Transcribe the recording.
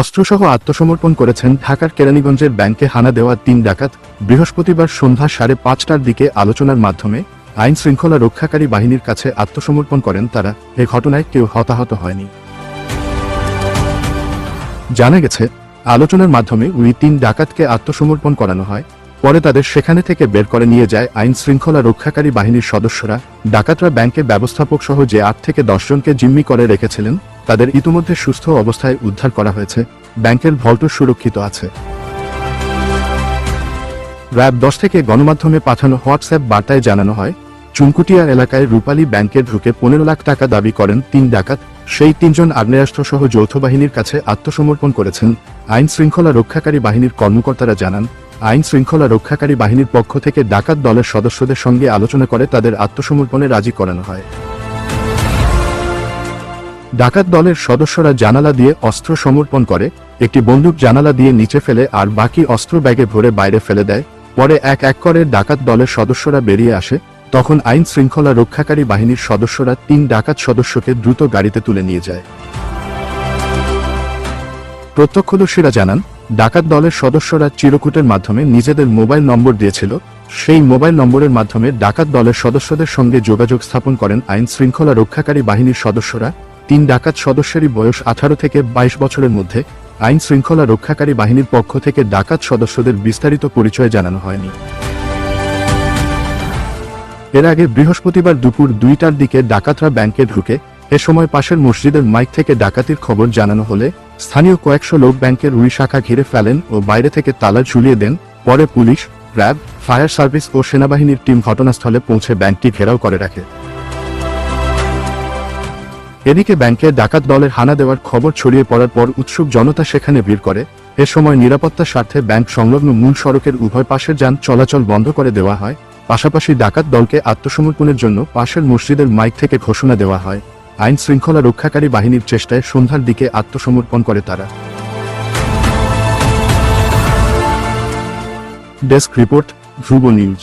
অস্ত্রসহ আত্মসমর্পণ করেছেন ঢাকার কেরানীগঞ্জের ব্যাংকে হানা দেওয়া তিন ডাকাত। বৃহস্পতিবার সন্ধ্যা সাড়ে পাঁচটার দিকে আলোচনার মাধ্যমে আইন শৃঙ্খলা রক্ষাকারী বাহিনীর কাছে আত্মসমর্পণ করেন তারা। এ ঘটনায় কেউ হতাহত হয়নি। জানা গেছে, আলোচনার মাধ্যমে ওই তিন ডাকাতকে আত্মসমর্পণ করানো হয়। পরে তাদের সেখানে থেকে বের করে নিয়ে যায় আইন শৃঙ্খলা রক্ষাকারী বাহিনীর সদস্যরা। ডাকাতরা ব্যাংকে ব্যবস্থাপক সহ যে আট থেকে দশজনকে জিম্মি করে রেখেছিলেন তাদের ইতিমধ্যে সুস্থ অবস্থায় উদ্ধার করা হয়েছে। ব্যাংকের ভল্ট সুরক্ষিত আছে। র্যাব দশ থেকে গণমাধ্যমে পাঠানো হোয়াটসঅ্যাপ বার্তায় জানানো হয়, চুনকুটিয়া এলাকায় রূপালী ব্যাংকে ঢুকে পনেরো লাখ টাকা দাবি করেন তিন ডাকাত। সেই তিনজন আগ্নেয়াস্ত্রসহ যৌথ বাহিনীর কাছে আত্মসমর্পণ করেছেন, আইন শৃঙ্খলা রক্ষাকারী বাহিনীর কর্মকর্তারা জানান। আইন শৃঙ্খলা রক্ষাকারী বাহিনীর পক্ষ থেকে ডাকাত দলের সদস্যদের সঙ্গে আলোচনা করে তাদের আত্মসমর্পণে রাজি করানো হয়। ডাকাত দলের সদস্যরা জানালা দিয়ে অস্ত্র সমর্পণ করে, একটি বন্দুক জানালা দিয়ে নিচে ফেলে আর বাকি অস্ত্র ব্যাগে ভরে বাইরে ফেলে দেয়। পরে এক এক করে ডাকাত দলের সদস্যরা বেরিয়ে আসে, তখন আইন শৃঙ্খলা রক্ষাকারী বাহিনীর সদস্যরা তিন ডাকাত সদস্যকে দ্রুত গাড়িতে তুলে নিয়ে যায়। প্রত্যক্ষদর্শীরা জানান, ডাকাত দলের সদস্যরা চিরকুটের মাধ্যমে নিজেদের মোবাইল নম্বর দিয়েছিল। সেই মোবাইল নম্বরের মাধ্যমে ডাকাত দলের সদস্যদের সঙ্গে যোগাযোগ স্থাপন করেন আইন শৃঙ্খলা রক্ষাকারী বাহিনীর সদস্যরা। তিন ডাকাত সদস্যেরই বয়স আঠারো থেকে বাইশ বছরের মধ্যে আইন শৃঙ্খলা রক্ষাকারী বাহিনীর পক্ষ থেকে ডাকাত সদস্যদের বিস্তারিত পরিচয় জানানো হয়নি। এর আগে বৃহস্পতিবার দুপুর দুইটার দিকে ডাকাতরা ব্যাংকে ঢুকে এ সময় পাশের মসজিদের মাইক থেকে ডাকাতির খবর জানানো হলে স্থানীয় কয়েকশো লোক ব্যাংকের উই শাখা ঘিরে ফেলেন ও বাইরে থেকে তালা ঝুলিয়ে দেন। পরে পুলিশ, র্যাব, ফায়ার সার্ভিস ও সেনাবাহিনীর টিম ঘটনাস্থলে পৌঁছে ব্যাংকটি ঘেরাও করে রাখে। এদিকে ব্যাংকে ডাকাত দলের হানা দেওয়ার খবর ছড়িয়ে পড়ার পর উৎসুক জনতা সেখানে ভিড় করে। এ সময় নিরাপত্তার স্বার্থে ব্যাংক সংলগ্ন মূল সড়কের উভয় পাশের যান চলাচল বন্ধ করে দেওয়া হয়। পাশাপাশি ডাকাত দলকে আত্মসমর্পণের জন্য পাশের মসজিদের মাইক থেকে ঘোষণা দেওয়া হয়। আইন শৃঙ্খলা রক্ষাকারী বাহিনীর চেষ্টায় সন্ধ্যার দিকে আত্মসমর্পণ করে তারা। Desk report, Dhruba news.